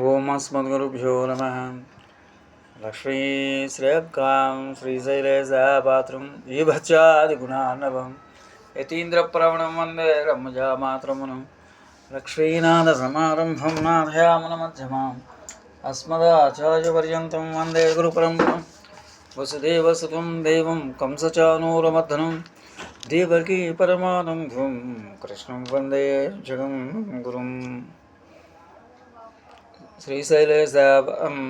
ఓం అస్మద్గురుభ్యో నమ. లక్ష్మీశ్రేయకాం శ్రీశైలేశాపాత్రం ఈభత్యాదిగుణార్ణవం యతీంద్రప్రవణం వందే రమ్మజామాత్రమును లక్ష్మీనాథ సమారంభం లక్ష్మీనాథసమారంభం నాథయామనమధ్యమాం అస్మదాచార్యపర్యంతం వందే గురుపరంపరం. వసుదేవసుతం దేవం కంసచానూరమర్ధనం దేవకీ పరమానందం కృష్ణం వందే జగం గురుం श्रीशैलेशां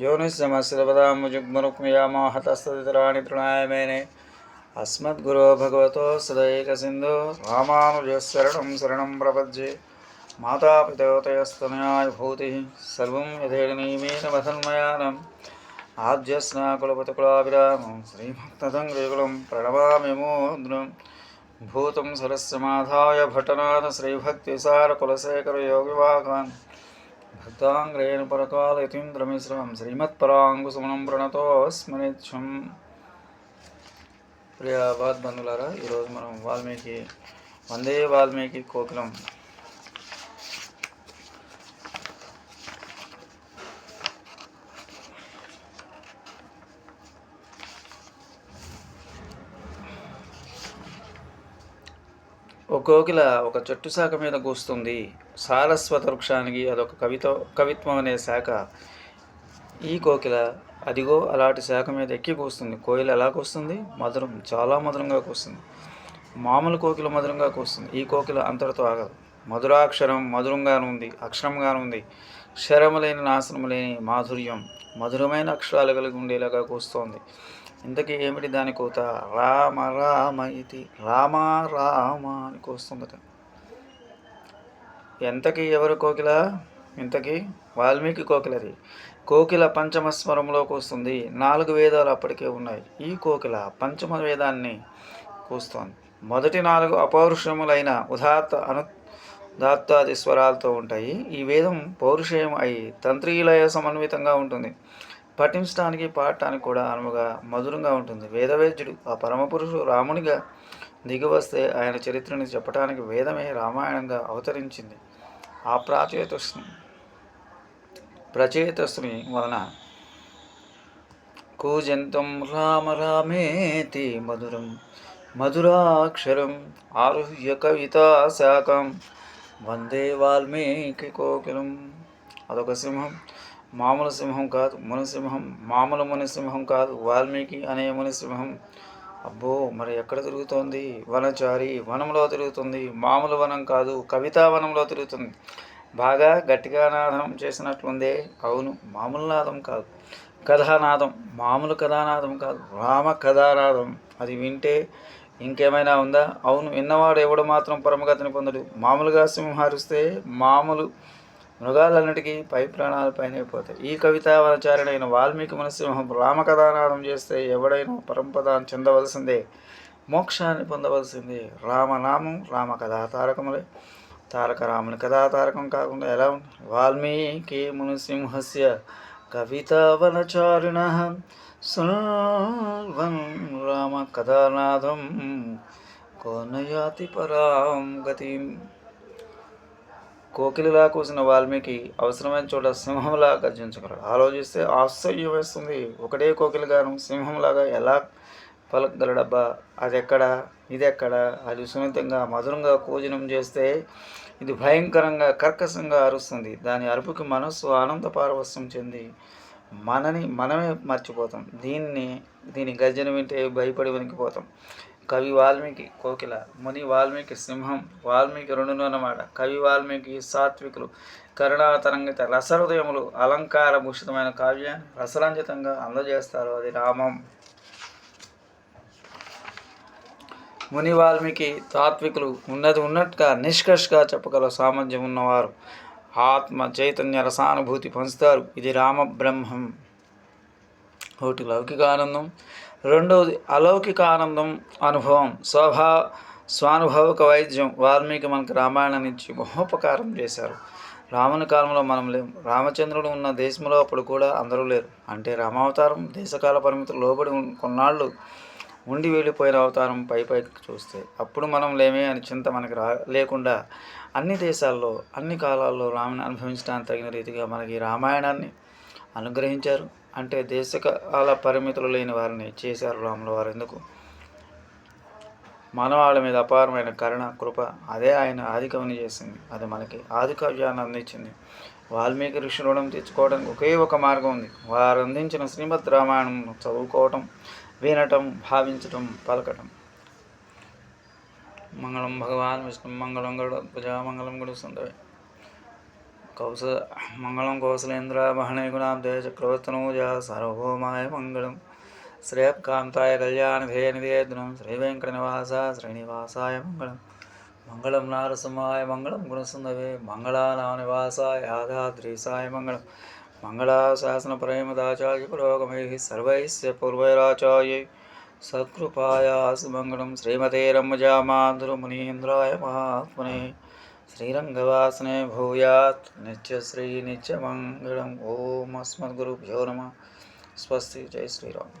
योनिशमश्रपदामुजुग्मरुक्मयामाहतस्तदितराणि तृणाय मेने अस्मद्गुरो भगवतो सदैकसिन्धो रामानुजशरणं शरणं प्रपद्ये। मातापितोतयस्तनयाय भूतिः, सर्वं यथेर्नियमेन वसन्मयानम् आद्यस्नाकुलपतिकुलाभिरामं श्रीभक्तसङ्ग्रेकुलं प्रणमामि मोद्रं भूतं सरस्यमाधाय भटनाथ श्रीभक्तिसारकुलशेखरयोगिवाकान्। భక్తాంగ్రేణ పరకాలయతీంద్రమిశ్రమం శ్రీమత్పరాంగుసుమనం ప్రణతోస్మనిత్యం ప్రియ బాద్ బంధులారా ఈరోజు మనం వాల్మీకి వందే వాల్మీకి కోకిలం ఒక కోకిల ఒక చెట్టు శాఖ మీద కూస్తుంది. సారస్వత వృక్షానికి అదొక కవిత కవిత్వం అనే శాఖ. ఈ కోకిల అదిగో అలాంటి శాఖ మీద ఎక్కి కూస్తుంది. కోయిల ఎలా కూస్తుంది? మధురం చాలా మధురంగా కూస్తుంది. మామూలు కోకిల మధురంగా కూస్తుంది. ఈ కోకిల అంతటితో ఆగదు. మధురాక్షరం మధురంగాను ఉంది అక్షరంగాను ఉంది. క్షరము లేని నాశనము లేని మాధుర్యం మధురమైన అక్షరాలు కలిగి ఉండేలాగా కూస్తోంది. ఇంతకీ ఏమిటి దాని కోత? రామ రామ ఇది రామ రామ అని కోస్తుందట. ఎంతకీ ఎవరు కోకిల? ఇంతకీ వాల్మీకి కోకిలది. కోకిల పంచమ స్వరంలో వస్తుంది నాలుగు వేదాలు అప్పటికే ఉన్నాయి. ఈ కోకిల పంచమ వేదాన్ని కూస్తోంది. మొదటి నాలుగు అపౌరుషములైన ఉదాత్త అను దాత్తాది స్వరాలతో ఉంటాయి. ఈ వేదం పౌరుషేయం అయి తంత్రీలయ సమన్వితంగా ఉంటుంది. పఠించడానికి పాడటానికి కూడా అనువుగా మధురంగా ఉంటుంది. వేదవేద్యుడు ఆ పరమపురుషుడు రామునిగా దిగివస్తే ఆయన చరిత్రని చెప్పడానికి వేదమే రామాయణంగా అవతరించింది. ఆ ప్రాచేతస్సుని ప్రచేతస్సుని వలన కూజంతం రామ రామేతి మధురం మధురాక్షరం ఆరుహ్య కవితా శాఖం వందే వాల్మీకి కోకిలం. అదొక సింహం. మామూలు సింహం కాదు మునిసింహం మామూలు మునిసింహం కాదు వాల్మీకి అనే మునిసింహం అబ్బో మరి ఎక్కడ తిరుగుతోంది? వనచారి వనంలో తిరుగుతుంది. మామూలు వనం కాదు కవితా వనంలో తిరుగుతుంది. బాగా గట్టిగా నాదం చేసినట్లుందే. అవును మామూలు నాదం కాదు. కథానాదం మామూలు కథానాదం కాదు రామ కథానాదం. అది వింటే ఇంకేమైనా ఉందా? అవును విన్నవాడు ఎవడు మాత్రం పరమగతిని పొందడు? మామూలుగా సింహారిస్తే మామూలు మృగాలన్నిటికీ పై ప్రాణాలపైనే పోతాయి ఈ కవితావచారణైన వాల్మీకి మనసింహం రామకథానాదం చేస్తే ఎవడైనా పరంపదాన్ని చెందవలసిందే మోక్షాన్ని పొందవలసిందే. రామనామం రామ కథా తారకములే. తారక రాముని కథా తారకం కాకుండా ఎలా ఉంది? వాల్మీకి మునిసింహస్య కవితావనచారిణ సర్వం రామ కథానాదం కోనయాతి పరాం గతిం కోకిలిలా కూసిన వాల్మీకి అవసరమైన చోట సింహంలా గర్జించగలడు ఆలోచిస్తే ఆశ్చర్యం వేస్తుంది ఒకటే కోకిలిగాను సింహంలాగా ఎలా పలకగలడబ్బా? అది ఎక్కడ ఇది ఎక్కడ అది సున్నితంగా మధురంగా కూజనం చేస్తే ఇది భయంకరంగా కర్కశంగా అరుస్తుంది. దాని అరుపుకి మనస్సు ఆనంద పారవస్యం చెంది మనని మనమే మర్చిపోతాం. దీన్ని దీని గర్జన వింటే భయపడి వణికిపోతాం. కవి వాల్మీకి కోకిల ముని వాల్మీకి సింహం వాల్మీకి రెండును అన్నమాట కవి వాల్మీకి సాత్వికులు కరుణాతరంగిత రసహృదయములు అలంకార భూషితమైన కావ్యాన్ని రసరంజితంగా అందజేస్తారు అది రామం. ముని వాల్మీకి తాత్వికులు ఉన్నది ఉన్నట్టుగా నిష్కర్షగా చెప్పగల సామర్థ్యం ఉన్నవారు. ఆత్మ చైతన్య రసానుభూతి పంచుతారు ఇది రామ బ్రహ్మం. ఒకటి లౌకిక ఆనందం. రెండవది అలౌకిక ఆనందం అనుభవం. స్వభా స్వానుభవక వైద్యం వాల్మీకి మనకు రామాయణం నుంచి మహోపకారం చేశారు. రాముని కాలంలో మనం లేము రామచంద్రుడు ఉన్న దేశంలో అప్పుడు కూడా అందరూ లేరు. అంటే రామావతారం దేశకాల పరిమితులు లోబడి కొన్నాళ్ళు ఉండి వెళ్ళిపోయిన అవతారం పై పైకి చూస్తే అప్పుడు మనం లేమే అని చింత మనకి రా లేకుండా అన్ని దేశాల్లో అన్ని కాలాల్లో రాముని అనుభవించడానికి తగిన రీతిగా మనకి రామాయణాన్ని అనుగ్రహించారు. అంటే దేశకాల పరిమితులు లేని వారిని చేశారు రాముల వారు. ఎందుకు? మానవాళి మీద అపారమైన కరుణ కృప అదే ఆయన ఆది చేసింది. అది మనకి ఆదికవ్యాన్ని అందించింది. వాల్మీకి ఋషి రుణం తెచ్చుకోవడానికి ఒకే ఒక మార్గం ఉంది. వారు అందించిన శ్రీమద్ రామాయణం చదువుకోవటం వినటం భావించటం పలకటం. మంగళం భగవాన్ విష్ణు మంగళం గడు భుజా మంగళం గడు కౌస మంగళం కౌశలేంద్ర మహణే చక్రవర్తనూజ చక్రవర్తనోజ సార్వభౌమాయ మంగళం శ్రేయకాంతాయ కళ్యాణధే నివేదనం శ్రీ వెంకటనివాస శ్రీనివాసాయ మంగళం మంగళం నారసింహాయ మంగళం గుణసుందవే మంగళానానివాసాయ యాదాద్రీసాయ మంగళం మంగళాశాసనప్రేమదాచార్య పురోగమై సర్వైస్య పూర్వైరాచార్యై సత్కృపాయాసు మంగళం శ్రీమతే రమ్మజామాధురమునీంద్రాయ మహాత్మనే శ్రీరంగవాసనే భూయాత్ నిత్య శ్రీ నిత్యమంగళం ఓం అస్మద్గురుభ్యో నమ స్వస్తి జై శ్రీరామ్